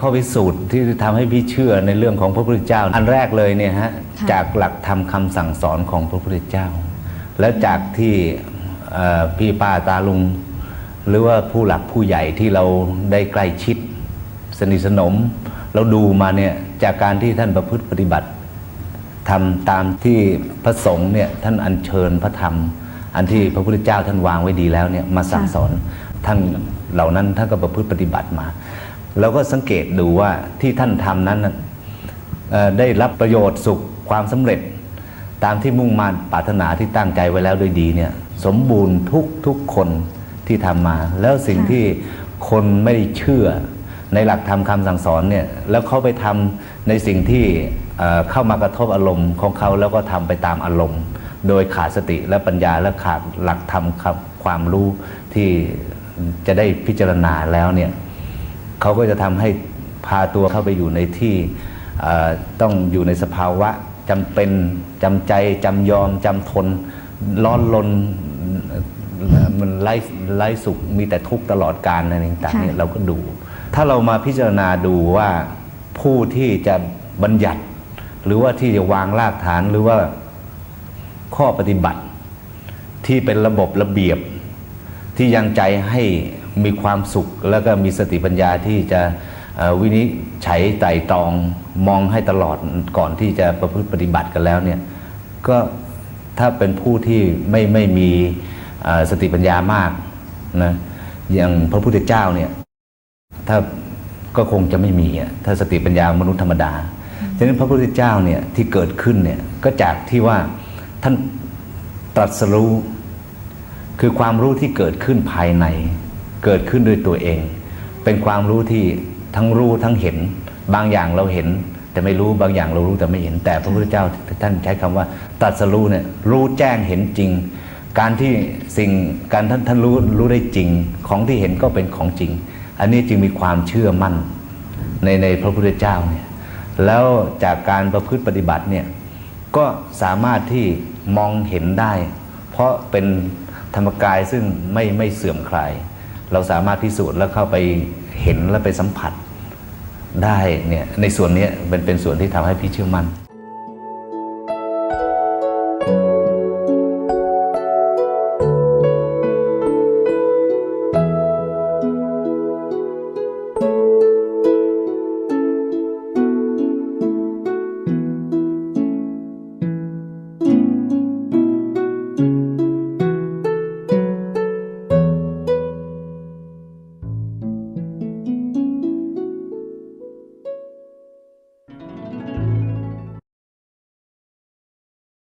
ข้อพิสูจน์ที่ทำให้พี่เชื่อในเรื่องของพระพุทธเจ้า อันแรกเลยเนี่ยฮะค่ะจากหลักธรรมคำสั่งสอนของพระพุทธเจ้า แล้วจากที่เอ่อพี่ป้าตาลุง หรือว่าผู้หลักผู้ใหญ่ที่เราได้ใกล้ชิด สนิทสนม เราดูมาเนี่ยจากการที่ท่านประพฤติปฏิบัติทำตามที่พระสงฆ์เนี่ยท่านอัญเชิญพระธรรม อันที่พระพุทธเจ้าท่านวางไว้ดีแล้วเนี่ยมาสั่งสอนท่านเหล่านั้นท่านก็ประพฤติปฏิบัติมา เราก็สังเกตดูว่าที่ท่านทำนั้นได้รับประโยชน์สุขความสำเร็จ ตามที่มุ่งมั่นปรารถนาที่ตั้งใจไว้แล้วโดยดีเนี่ยสมบูรณ์ทุกทุกคนที่ทำมา แล้วสิ่งที่คนไม่ได้เชื่อในหลักธรรมคำสั่งสอนเนี่ยแล้วเขาไปทำในสิ่งที่เข้ามากระทบอารมณ์ของเขาแล้วก็ทำไปตามอารมณ์ โดยขาดสติและปัญญาและขาดหลักธรรมครับความรู้ที่จะได้พิจารณาแล้วเนี่ย เขาก็จะทำให้พาตัวเข้าไปอยู่ในที่เอ่อต้องอยู่ในสภาวะจำเป็นจำใจจำยอมจำทนร้อนลนเอ่อมันไร้ไร้สุขมีแต่ทุกข์ตลอดการอะไรต่างๆเนี่ยค่ะเราก็ดู ถ้าเรามาพิจารณาดูว่าผู้ที่จะบัญญัติ หรือว่าที่จะวางรากฐานหรือว่าข้อปฏิบัติที่เป็นระบบระเบียบที่ยังใจให้ มีความสุข แล้วก็มีสติปัญญาที่จะวินิจฉัยไตร่ตรองมองให้ตลอดก่อนที่จะประพฤติปฏิบัติกันแล้วเนี่ยก็ถ้าเป็นผู้ที่ไม่ไม่มีสติปัญญามากนะอย่างพระพุทธเจ้าเนี่ยถ้าก็คงจะไม่มีถ้าสติปัญญามนุษย์ธรรมดาฉะนั้นพระพุทธเจ้าเนี่ยที่เกิดขึ้นเนี่ยก็จากที่ว่าท่านตรัสรู้คือความรู้ที่เกิดขึ้นภายใน เกิดขึ้นด้วยตัวเอง เป็นความรู้ที่ทั้งรู้ทั้งเห็น บางอย่างเราเห็น แต่ไม่รู้บางอย่างเรารู้แต่ไม่เห็น แต่พระพุทธเจ้าท่านใช้คำว่าตรัสรู้เนี่ยรู้แจ้งเห็นจริง การที่สิ่งการท่านท่านรู้รู้ได้จริงของที่เห็นก็เป็นของจริง อันนี้จึงมีความเชื่อมั่นในในพระพุทธเจ้าเนี่ยแล้วจากการประพฤติปฏิบัติเนี่ยก็สามารถที่มองเห็นได้ เพราะเป็นธรรมกายซึ่งไม่ไม่เสื่อมคลาย เราสามารถพิสูจน์แล้วเข้าไปเห็นและไปสัมผัสได้เนี่ยในส่วนนี้เป็นเป็นส่วนที่ทำให้พี่เชื่อมั่น